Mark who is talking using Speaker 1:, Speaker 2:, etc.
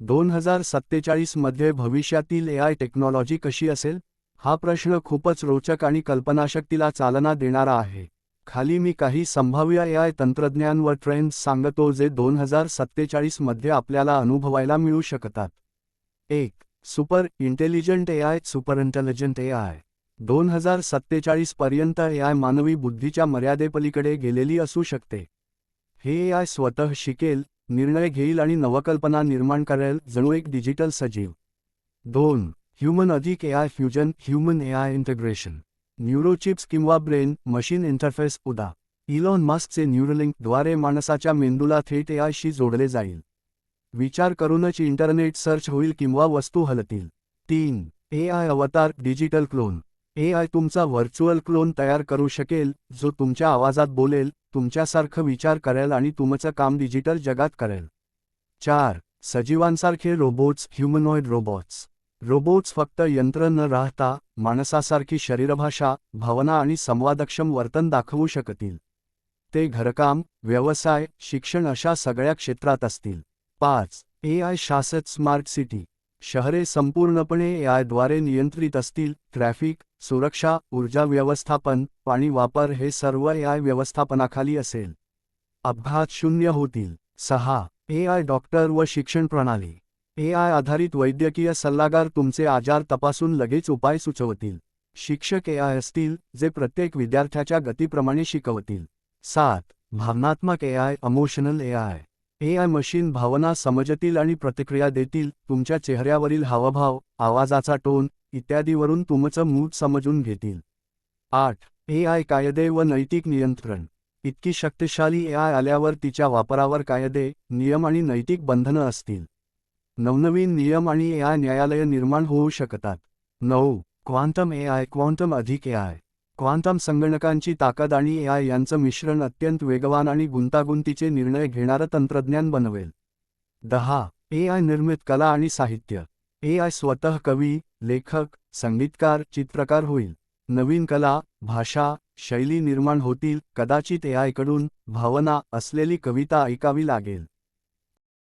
Speaker 1: दोन हजार सत्तेचाळीसमध्ये भविष्यातील ए आय टेक्नॉलॉजी कशी असेल? हा प्रश्न खूपच रोचक आणि कल्पनाशक्तीला चालना देणारा आहे. खाली मी काही संभाव्य ए आय तंत्रज्ञान व ट्रेंड्स सांगतो जे दोन हजार सत्तेचाळीसमध्ये आपल्याला अनुभवायला मिळू शकतात. एक super intelligent A I super intelligent A I दोन हजार सत्तेचाळीस पर्यंत ए आय मानवी बुद्धीच्या मर्यादेपलीकडे गेलेली असू शकते. हे ए आय स्वतः शिकेल निर्णय घेईल आणि नवकल्पना निर्माण करेल जणू एक डिजिटल सजीव. दोन ह्युमन अधिक A I fusion human A I integration. Neurochips किंवा ब्रेन मशीन इंटरफेस उदा. इलॉन मस्कचे न्यूरलिंकद्वारे माणसाच्या मेंदूला थेट ए आयशी जोडले जाईल. विचार करूनच इंटरनेट सर्च होईल किंवा वस्तू हलतील. तीन ए आय अवतार डिजिटल क्लोन. ए आय तुमचा व्हर्च्युअल क्लोन तयार करू शकेल जो तुमच्या आवाजात बोलेल तुमच्यासारखं विचार करेल आणि तुमचं काम डिजिटल जगात करेल. चार सजीवांसारखे रोबोट्स ह्युमनॉइड रोबोट्स रोबोट्स फक्त यंत्र न राहता माणसासारखी शरीरभाषा भावना आणि संवादक्षम वर्तन दाखवू शकतील. ते घरकाम व्यवसाय शिक्षण अशा सगळ्या क्षेत्रात असतील. पाच ए आय शासत स्मार्ट सिटी. शहरे संपूर्णपणे याद्वारे नियंत्रित असतील ट्रॅफिक सुरक्षा ऊर्जा व्यवस्थापन पाणी वापर हे सर्व एआय व्यवस्थापनाखाली असेल. अपघात शून्य होतील. सहा. ए आय डॉक्टर व शिक्षण प्रणाली. ए आय आधारित वैद्यकीय सल्लागार तुमचे आजार तपासून लगेच उपाय सुचवतील. शिक्षक ए आय असतील जे प्रत्येक विद्यार्थ्याच्या गतीप्रमाणे शिकवतील. सात. भावनात्मक A I emotional A I. A I machine भावना समजतील आणि प्रतिक्रिया देतील तुमच्या चेहऱ्यावरील हावभाव आवाजाचा टोन इत्यादीवरून तुमचं मूड समजून घेतील. आठ. ए आय कायदे व नैतिक नियंत्रण. इतकी शक्तिशाली ए आय आल्यावर तिच्या वापरावर कायदे नियम आणि नैतिक बंधनं असतील. नवनवीन नियम आणि ए आय न्यायालय निर्माण होऊ शकतात. नऊ. क्वांटम ए आय क्वांटम अधिक ए आय. क्वांटम संगणकांची ताकद आणि ए आय यांचं मिश्रण अत्यंत वेगवान आणि गुंतागुंतीचे निर्णय घेणारं तंत्रज्ञान बनवेल. दहा. ए आय निर्मित कला आणि साहित्य. ए आय स्वतः कवी लेखक संगीतकार चित्रकार होईल. नवीन कला भाषा शैली निर्माण होतील. कदाचित ए आयकडून भावना असलेली कविता ऐकावी लागेल.